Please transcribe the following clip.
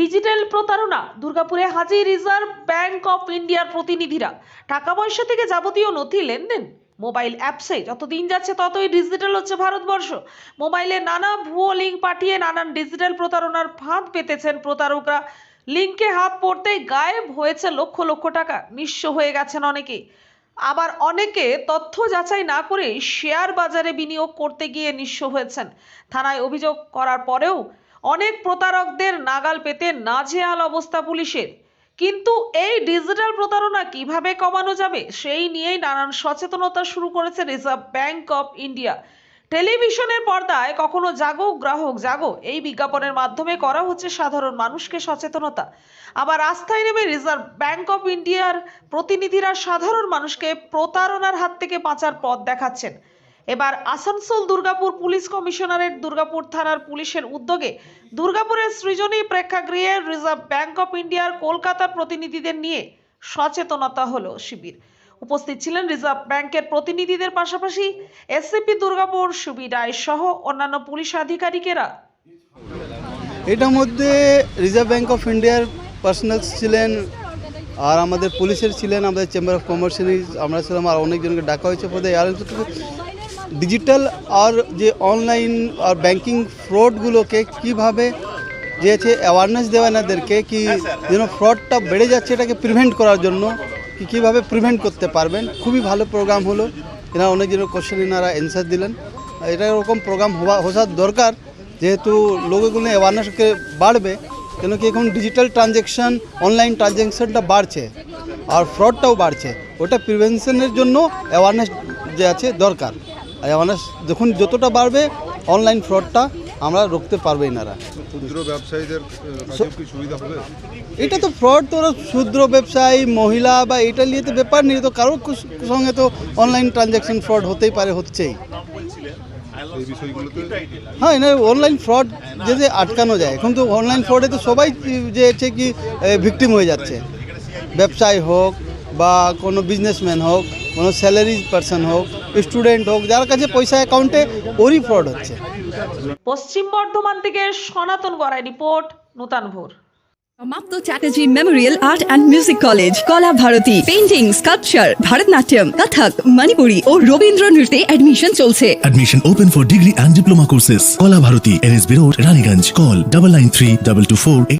Digital প্রতারণা, দুর্গাপুরে হাজির রিজার্ভ ব্যাংক অফ ইন্ডিয়ার প্রতিনিধিরা। টাকা পয়সা থেকে যাবতীয় নথি লেনদেন। মোবাইল অ্যাপসে যত দিন যাচ্ছে ততই ডিজিটাল হচ্ছে ভারতবর্ষ। মোবাইলে নানা ভুয়ো লিঙ্ক পাঠিয়ে নানান ডিজিটাল প্রতারণার ফাঁদ পেতেছেন প্রতারকরা। লিঙ্কে হাত পড়তেই গায়েব হয়েছে লক্ষ লক্ষ টাকা, নিঃস্ব হয়ে গেছেন অনেকে। আবার অনেকে তথ্য যাচাই না করে শেয়ার বাজারে বিনিয়োগ করতে গিয়ে নিঃস্ব হয়েছেন। থানায় অভিযোগ করার পরেও অনেক প্রতারকদের নাগাল পেতে নাজেহাল অবস্থা পুলিশের। কিন্তু এই ডিজিটাল প্রতারণা কীভাবে কমানো যাবে, সেই নিয়েই নানান সচেতনতা শুরু করেছে রিজার্ভ ব্যাংক অফ ইন্ডিয়া। টেলিভিশনের পর্দায় কখনো জাগো, গ্রাহক জাগো, এই বিজ্ঞাপনের মাধ্যমে করা হচ্ছে সাধারণ মানুষকে সচেতনতা। আবার রাস্তায় নেমে রিজার্ভ ব্যাংক অফ ইন্ডিয়ার প্রতিনিধিরা সাধারণ মানুষকে প্রতারণার হাত থেকে বাঁচার পথ দেখাচ্ছেন। এবার আসানসোল দুর্গাপুর পুলিশ কমিশনারেট দুর্গাপুর থানার পুলিশের উদ্যোগে দুর্গাপুরের সৃজনী প্রেক্ষাগৃহে রিজার্ভ ব্যাংক অফ ইন্ডিয়ার কলকাতার প্রতিনিধিদের নিয়ে সচেতনতা হলো শিবির। উপস্থিত ছিলেন রিজার্ভ ব্যাংকের প্রতিনিধিদের পাশাপাশি এসসিপি দুর্গাপুর সুবি রায় সহ অন্যান্য পুলিশ আধিকারিকেরা। এটার মধ্যে রিজার্ভ ব্যাঙ্ক অফ ইন্ডিয়ার পার্সোনালস ছিলেন আর আমাদের পুলিশের ছিলেন আমাদের চেম্বার অফ কমার্সের, আমরা ছিলাম আর অনেকজনকে ডাকা হয়েছে আর ডিজিটাল আর যে অনলাইন আর ব্যাংকিং ফ্রডগুলোকে কীভাবে যে আছে অ্যাওয়ারনেস দেওয়া এনাদেরকে কি যেন ফ্রডটা বেড়ে যাচ্ছে এটাকে প্রিভেন্ট করার জন্য কি কীভাবে প্রিভেন্ট করতে পারবেন? খুবই ভালো প্রোগ্রাম হলো। এনারা অনেক অনেকজনের কোশ্চেন এনারা অ্যান্সার দিলেন। এটা এরকম প্রোগ্রাম হওয়া, হওয়ার দরকার। যেহেতু লোকগুলো অ্যাওয়ারনেসকে বাড়বে, কেন কি এখন ডিজিটাল ট্রানজ্যাকশান অনলাইন ট্রানজ্যাকশানটা বাড়ছে আর ফ্রডটাও বাড়ছে। ওটা প্রিভেনশনের জন্য অ্যাওয়ারনেস যে আছে দরকার। আর অ্যাওয়ারনেস যখন যতটা বাড়বে অনলাইন ফ্রডটা আমরা রুখতে পারবে এনারা। ক্ষুদ্র ব্যবসায়ীদের কি সুবিধা হবে? এটা তো ফ্রড তো ক্ষুদ্র ব্যবসায়ী মহিলা বা এটা নিয়ে তো ব্যাপার নেই তো কারোর সঙ্গে তো অনলাইন ট্রানজ্যাকশন ফ্রড হতেই পারে হচ্ছেই। হ্যাঁ এটা অনলাইন ফ্রড যে যে আটকানো যায় এখন তো অনলাইন ফ্রডে তো সবাই যে হচ্ছে কি ভিকটিম হয়ে যাচ্ছে। ব্যবসায়ী হোক বা কোনো বিজনেসম্যান হোক কোনো স্যালারি পার্সন হোক স্টুডেন্ট হোক যার কাছে পয়সা অ্যাকাউন্টে ওরই ফ্রড হচ্ছে পশ্চিম বর্ধমান থেকে সনাতন গড়াই রিপোর্ট নূতন ভোর সমাপ্ত Chatterjee memorial art and music college Kala Bharati painting sculpture Bharatanatyam Kathak Manipuri ও রবীন্দ্র নৃত্যে অ্যাডমিশন চলছে Admission open for degree and diploma courses. Kola Bharati, NSB Road, Raniganj. Call double nine three double two four